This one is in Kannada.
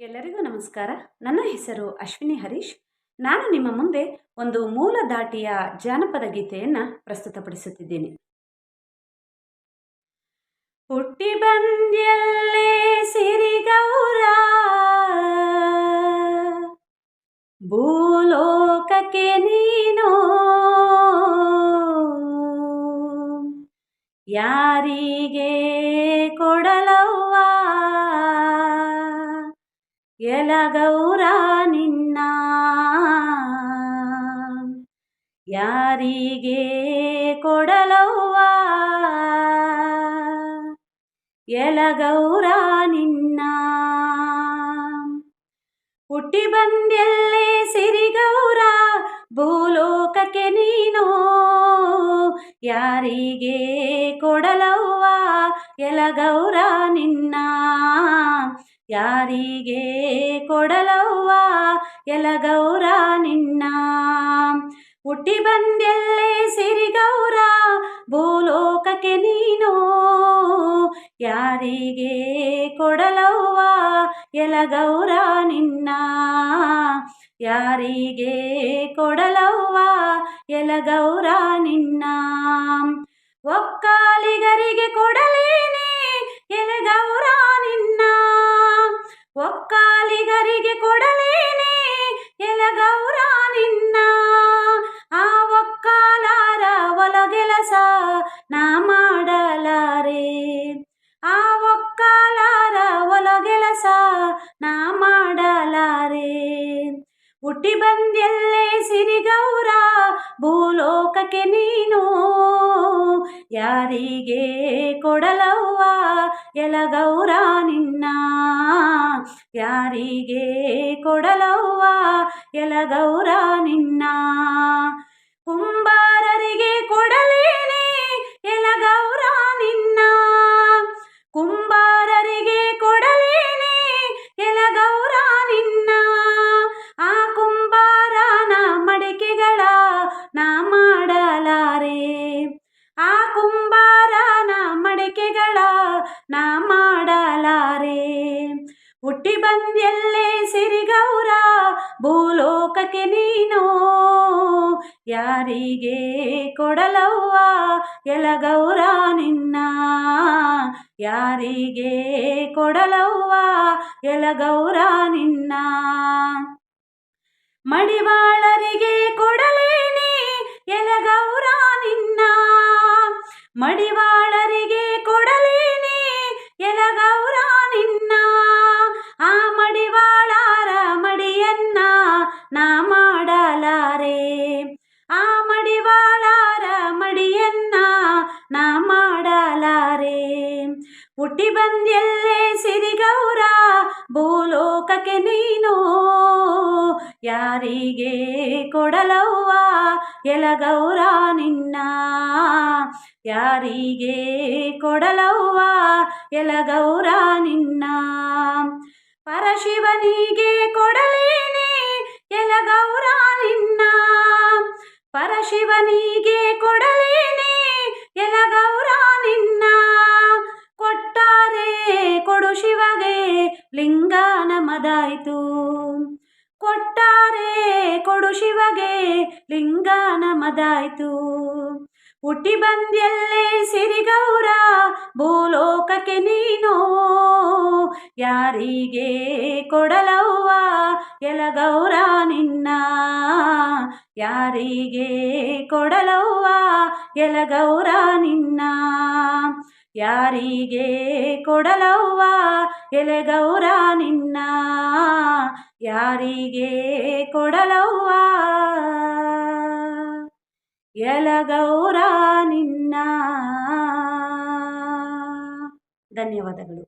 ಎಲ್ಲರಿಗೂ ನಮಸ್ಕಾರ. ನನ್ನ ಹೆಸರು ಅಶ್ವಿನಿ ಹರೀಶ್. ನಾನು ನಿಮ್ಮ ಮುಂದೆ ಒಂದು ಮೂಲ ದಾಟಿಯ ಜಾನಪದ ಗೀತೆಯನ್ನು ಪ್ರಸ್ತುತಪಡಿಸುತ್ತಿದ್ದೇನೆ. ಹುಟ್ಟಿ ಬಂದ್ಯಲ್ಲೇ ಸಿರಿಗೌರ. ಭೂಲೋಕಕ್ಕೆ ನೀನು. ಯಾರಿಗೆ ಕೊಡಲವ್ವ ಎಲಗೌರ ನಿನ್ನ. ಯಾರಿಗೆ ಕೊಡಲವ್ವ? ಎಲಗೌರ ನಿನ್ನ. ಹುಟ್ಟಿ ಬಂದೆಲ್ಲೇ ಸಿರಿಗೌರ, ಭೂಲೋಕಕ್ಕೆ ನೀನು. ಯಾರಿಗೆ ಕೊಡಲವ್ವ? ಎಲಗೌರ ನಿನ್ನ. ಯಾರಿಗೆ ಕೊಡಲವ್ವ? ಎಲಗೌರ ನಿನ್ನ. ಹುಟ್ಟಿ ಬಂದೆಲ್ಲೇ ಸಿರಿಗೌರ ಭೂಲೋಕಕ್ಕೆ ನೀನು. ಯಾರಿಗೆ ಕೊಡಲವ್ವ? ಎಲಗೌರ ನಿನ್ನ. ಯಾರಿಗೆ ಕೊಡಲವ್ವ? ಎಲಗೌರ ನಿನ್ನ. ಒಕ್ಕಾಲಿಗರಿಗೆ ಕೊಡಲೇನೆ ಎಲಗೌರ ನಿನ್ನ. ನಾ ಮಾಡಲಾರೆ. ಆ ಒಕ್ಕಲಾರ ಒಲಗೆಲಸ ನಾ ಮಾಡಲಾರೆ. ಹುಟ್ಟಿ ಬಂದೆಲ್ಲೇ ಸಿರಿಗೌರ, ಭೂಲೋಕಕ್ಕೆ ನೀನು ಯಾರಿಗೆ ಕೊಡಲವ್ವ? ಎಲಗೌರ ನಿನ್ನ ಯಾರಿಗೆ ಕೊಡಲವ್ವ? ಎಲಗೌರ ನಿನ್ನ ಕುಂಬಾರರಿಗೆ ಕೊಡಲೇನೆ ನಾ ಮಾಡಲಾರೆ. ಆ ಕುಂಬಾರ ನಾ ಮಡಕೆಗಳ ನಾ ಮಾಡಲಾರೆ. ಹುಟ್ಟಿ ಬಂದೆಲ್ಲೇ ಸಿರಿಗೌರ, ಭೂಲೋಕಕ್ಕೆ ನೀನು? ಯಾರಿಗೆ ಕೊಡಲವ್ವ ಎಲಗೌರ ನಿನ್ನ? ಯಾರಿಗೆ ಕೊಡಲವ್ವ ಎಲಗೌರ ನಿನ್ನ? ಮಡಿವಾಳರಿಗೆ ಕೊಡಲೇನಿ ಎಲಗೌರ ನಿನ್ನ. ಮಡಿವಾಳರಿಗೆ ಕೊಡಲೇನಿ ಎಲಗೌರ ನಿನ್ನ. ಆ ಮಡಿವಾಳರ ಮಡಿಯನ್ನ ನಾ ಹುಟ್ಟಿ ಬಂದೆಲ್ಲೇ ಸಿರಿಗೌರ ಭೂಲೋಕಕ್ಕೆ ನೀನು ಯಾರಿಗೆ ಕೊಡಲವ್ವ? ಎಲಗೌರ ನಿನ್ನ ಯಾರಿಗೆ ಕೊಡಲವ್ವ? ಎಲಗೌರ ನಿನ್ನ ಪರಶಿವನಿಗೆ ಕೊಡಲೇನೆ? ಎಲಗೌರ ನಿನ್ನ ಪರಶಿವನಿಗೆ ಕೊಡಲೇನೆ? ಎಲಗೌರ ನಿನ್ನ ಲಿಂಗಾನ ಮದಾಯಿತು. ಕೊಟ್ಟಾರೆ ಕೊಡು ಶಿವಗೆ, ಲಿಂಗಾನ ಮದಾಯ್ತು. ಹುಟ್ಟಿ ಬಂದ್ಯಲ್ಲೇ ಸಿರಿಗೌರ, ಭೂಲೋಕಕ್ಕೆ ನೀನು? ಯಾರಿಗೆ ಕೊಡಲವ್ವ ಎಲಗೌರ ನಿನ್ನ? ಯಾರಿಗೆ ಕೊಡಲವ್ವ ಎಲಗೌರ ನಿನ್ನ? ಯಾರಿಗೆ ಕೊಡಲವ್ವ? ಎಲೆಗೌರ ನಿನ್ನ. ಯಾರಿಗೆ ಕೊಡಲವ್ವ? ಎಲಗೌರ ನಿನ್ನ. ಧನ್ಯವಾದಗಳು.